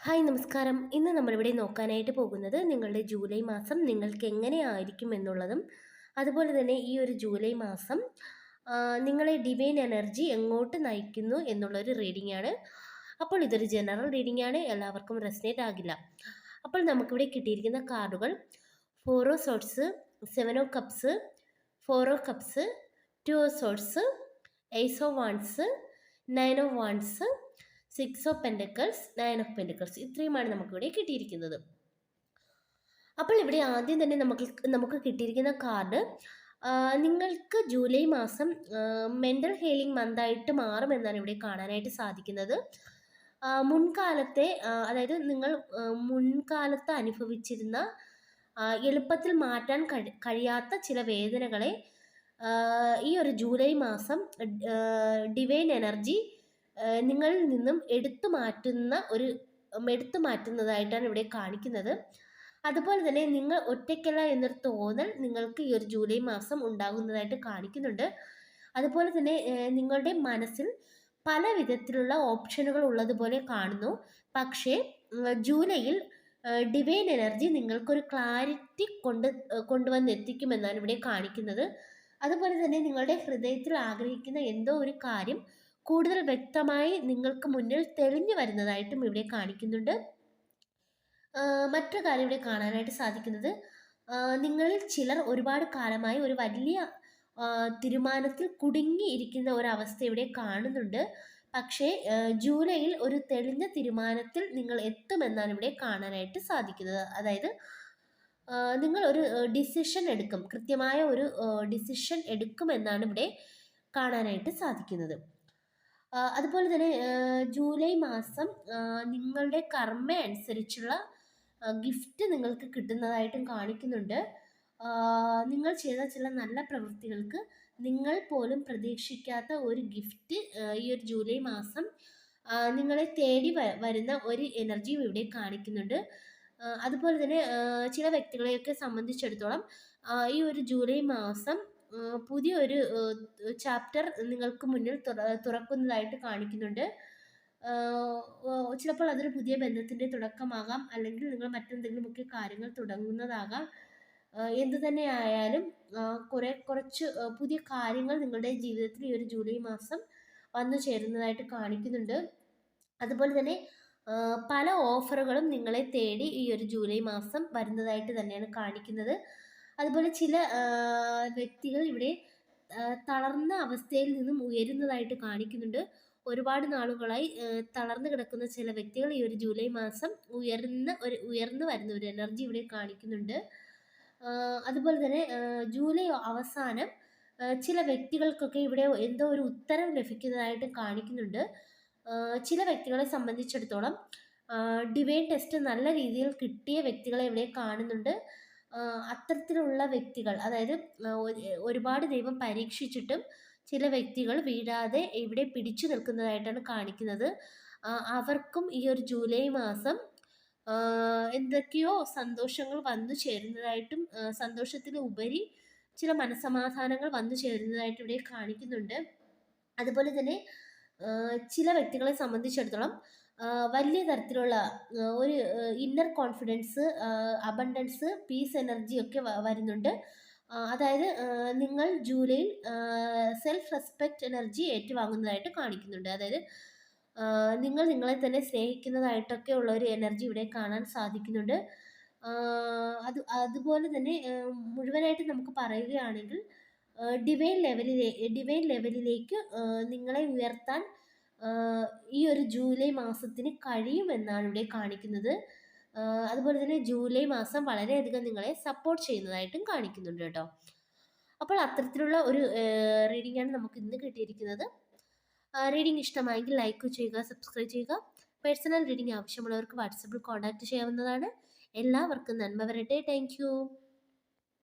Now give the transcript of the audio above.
Hi നമസ്കാരം. ഇന്ന് നമ്മളിവിടെ നോക്കാനായിട്ട് പോകുന്നത് നിങ്ങളുടെ ജൂലൈ മാസം നിങ്ങൾക്ക് എങ്ങനെയായിരിക്കും എന്നുള്ളതും അതുപോലെ തന്നെ ഈ ഒരു ജൂലൈ മാസം നിങ്ങളെ ഡിവൈൻ എനർജി എങ്ങോട്ട് നയിക്കുന്നു എന്നുള്ളൊരു റീഡിംഗ് ആണ് അപ്പോൾ ഇതൊരു ജനറൽ റീഡിംഗ് ആണ് എല്ലാവർക്കും റെസിനേറ്റ് ആകില്ല. അപ്പോൾ നമുക്കിവിടെ കിട്ടിയിരിക്കുന്ന കാർഡുകൾ four of swords seven of cups four of cups two of swords ace wands nine of wands six of pentacles nine of pentacles ഇത്രയുമാണ് നമുക്കിവിടെ കിട്ടിയിരിക്കുന്നത്. അപ്പോൾ ഇവിടെ ആദ്യം തന്നെ നമുക്ക് നമുക്ക് കിട്ടിയിരിക്കുന്ന കാർഡ് നിങ്ങൾക്ക് ജൂലൈ മാസം മെന്റൽ ഹീലിംഗ് മന്തായിട്ട് മാറുമെന്നാണ് ഇവിടെ കാണാനായിട്ട് സാധിക്കുന്നത്. മുൻകാലത്തെ അതായത് നിങ്ങൾ മുൻകാലത്ത് അനുഭവിച്ചിരുന്ന എളുപ്പത്തിൽ മാറ്റാൻ കഴി കഴിയാത്ത ചില വേദനകളെ ഈ ഒരു ജൂലൈ മാസം ഡിവൈൻ എനർജി നിങ്ങളിൽ നിന്നും എടുത്തു മാറ്റുന്ന ഒരു എടുത്തു മാറ്റുന്നതായിട്ടാണ് ഇവിടെ കാണിക്കുന്നത്. അതുപോലെ തന്നെ നിങ്ങൾ ഒറ്റയ്ക്കല്ല എന്നൊരു തോന്നൽ നിങ്ങൾക്ക് ഈ ഒരു ജൂലൈ മാസം ഉണ്ടാകുന്നതായിട്ട് കാണിക്കുന്നുണ്ട്. അതുപോലെ തന്നെ നിങ്ങളുടെ മനസ്സിൽ പല വിധത്തിലുള്ള ഓപ്ഷനുകൾ ഉള്ളതുപോലെ കാണുന്നു. പക്ഷേ ജൂലൈയിൽ ഡിവൈൻ എനർജി നിങ്ങൾക്കൊരു ക്ലാരിറ്റി കൊണ്ട് ഏഹ് കൊണ്ടുവന്ന് എത്തിക്കുമെന്നാണ് ഇവിടെ കാണിക്കുന്നത്. അതുപോലെ തന്നെ നിങ്ങളുടെ ഹൃദയത്തിൽ ആഗ്രഹിക്കുന്ന എന്തോ ഒരു കാര്യം കൂടുതൽ വ്യക്തമായി നിങ്ങൾക്ക് മുന്നിൽ തെളിഞ്ഞു വരുന്നതായിട്ടും ഇവിടെ കാണിക്കുന്നുണ്ട്. മറ്റൊരു കാര്യം ഇവിടെ കാണാനായിട്ട് സാധിക്കുന്നത് നിങ്ങളിൽ ചിലർ ഒരുപാട് കാലമായി ഒരു വലിയ തീരുമാനത്തിൽ കുടുങ്ങിയിരിക്കുന്ന ഒരവസ്ഥ ഇവിടെ കാണുന്നുണ്ട്. പക്ഷേ ജൂലൈയിൽ ഒരു തെളിഞ്ഞ തീരുമാനത്തിൽ നിങ്ങൾ എത്തുമെന്നാണ് ഇവിടെ കാണാനായിട്ട് സാധിക്കുന്നത്. അതായത് നിങ്ങൾ ഒരു ഡിസിഷൻ എടുക്കും കൃത്യമായ ഒരു ഡിസിഷൻ എടുക്കുമെന്നാണ് ഇവിടെ കാണാനായിട്ട് സാധിക്കുന്നത്. അതുപോലെ തന്നെ ജൂലൈ മാസം നിങ്ങളുടെ കർമ്മ അനുസരിച്ചുള്ള ഗിഫ്റ്റ് നിങ്ങൾക്ക് കിട്ടുന്നതായിട്ടും കാണിക്കുന്നുണ്ട്. നിങ്ങൾ ചെയ്ത ചില നല്ല പ്രവൃത്തികൾക്ക് നിങ്ങൾ പോലും പ്രതീക്ഷിക്കാത്ത ഒരു ഗിഫ്റ്റ് ഈ ഒരു ജൂലൈ മാസം നിങ്ങളെ തേടി വരുന്ന ഒരു എനർജിയും ഇവിടെ കാണിക്കുന്നുണ്ട്. അതുപോലെ തന്നെ ചില വ്യക്തികളെയൊക്കെ സംബന്ധിച്ചിടത്തോളം ഈ ഒരു ജൂലൈ മാസം പുതിയൊരു ചാപ്റ്റർ നിങ്ങൾക്ക് മുന്നിൽ തുറക്കുന്നതായിട്ട് കാണിക്കുന്നുണ്ട്. ചിലപ്പോൾ അതൊരു പുതിയ ബന്ധത്തിന്റെ തുടക്കമാകാം അല്ലെങ്കിൽ നിങ്ങൾ മറ്റെന്തെങ്കിലുമൊക്കെ കാര്യങ്ങൾ തുടങ്ങുന്നതാകാം. എന്തു തന്നെ ആയാലും കുറെ കുറച്ച് പുതിയ കാര്യങ്ങൾ നിങ്ങളുടെ ജീവിതത്തിൽ ഈ ഒരു ജൂലൈ മാസം വന്നു ചേരുന്നതായിട്ട് കാണിക്കുന്നുണ്ട്. അതുപോലെ തന്നെ പല ഓഫറുകളും നിങ്ങളെ തേടി ഈ ഒരു ജൂലൈ മാസം വരുന്നതായിട്ട് തന്നെയാണ് കാണിക്കുന്നത്. അതുപോലെ ചില വ്യക്തികൾ ഇവിടെ തളർന്ന അവസ്ഥയിൽ നിന്നും ഉയരുന്നതായിട്ട് കാണിക്കുന്നുണ്ട്. ഒരുപാട് നാളുകളായി തളർന്നു കിടക്കുന്ന ചില വ്യക്തികൾ ഈ ഒരു ജൂലൈ മാസം ഉയർന്ന ഒരു ഉയർന്നു വരുന്ന ഒരു എനർജി ഇവിടെ കാണിക്കുന്നുണ്ട്. അതുപോലെ തന്നെ ജൂലൈ അവസാനം ചില വ്യക്തികൾക്കൊക്കെ ഇവിടെ എന്തോ ഒരു ഉത്തരം ലഭിക്കുന്നതായിട്ട് കാണിക്കുന്നുണ്ട്. ചില വ്യക്തികളെ സംബന്ധിച്ചിടത്തോളം ഡിവൈൻ ടെസ്റ്റ് നല്ല രീതിയിൽ കിട്ടിയ വ്യക്തികളെ ഇവിടെ കാണുന്നുണ്ട്. അത്തരത്തിലുള്ള വ്യക്തികൾ അതായത് ഒരുപാട് ദൈവം പരീക്ഷിച്ചിട്ടും ചില വ്യക്തികൾ വീഴാതെ ഇവിടെ പിടിച്ചു നിൽക്കുന്നതായിട്ടാണ് കാണിക്കുന്നത്. അവർക്കും ഈ ഒരു ജൂലൈ മാസം എന്തൊക്കെയോ സന്തോഷങ്ങൾ വന്നു ചേരുന്നതായിട്ടും സന്തോഷത്തിന് ഉപരി ചില മനസമാധാനങ്ങൾ വന്നു ചേരുന്നതായിട്ട് ഇവിടെ കാണിക്കുന്നുണ്ട്. അതുപോലെ തന്നെ ചില വ്യക്തികളെ സംബന്ധിച്ചിടത്തോളം വലിയ തരത്തിലുള്ള ഒരു inner confidence abundance peace energy ഒക്കെ വരുന്നുണ്ട്. അതായത് നിങ്ങൾ ജൂലൈയിൽ സെൽഫ് റെസ്പെക്റ്റ് എനർജി ഏറ്റുവാങ്ങുന്നതായിട്ട് കാണിക്കുന്നുണ്ട്. അതായത് നിങ്ങൾ നിങ്ങളെ തന്നെ സ്നേഹിക്കുന്നതായിട്ടൊക്കെ ഉള്ള ഒരു എനർജി ഇവിടെ കാണാൻ സാധിക്കുന്നുണ്ട്. അത് അതുപോലെ തന്നെ മുഴുവനായിട്ട് നമുക്ക് പറയുകയാണെങ്കിൽ ഡിവൈൻ ലെവലിലെ ഡിവൈൻ ലെവലിലേക്ക് നിങ്ങളെ ഉയർത്താൻ ഈ ഒരു ജൂലൈ മാസത്തിന് കഴിയുമെന്നാണ് ഇവിടെ കാണിക്കുന്നത്. അതുപോലെ തന്നെ ജൂലൈ മാസം വളരെയധികം നിങ്ങളെ സപ്പോർട്ട് ചെയ്യുന്നതായിട്ടും കാണിക്കുന്നുണ്ട് കേട്ടോ. അപ്പോൾ അത്തരത്തിലുള്ള ഒരു റീഡിംഗ് ആണ് നമുക്ക് ഇന്ന് കിട്ടിയിരിക്കുന്നത്. റീഡിംഗ് ഇഷ്ടമായെങ്കിൽ ലൈക്ക് ചെയ്യുക സബ്സ്ക്രൈബ് ചെയ്യുക. പേഴ്സണൽ റീഡിംഗ് ആവശ്യമുള്ളവർക്ക് വാട്സപ്പിൽ കോൺടാക്ട് ചെയ്യാവുന്നതാണ്. എല്ലാവർക്കും നന്മ വരട്ടെ. താങ്ക്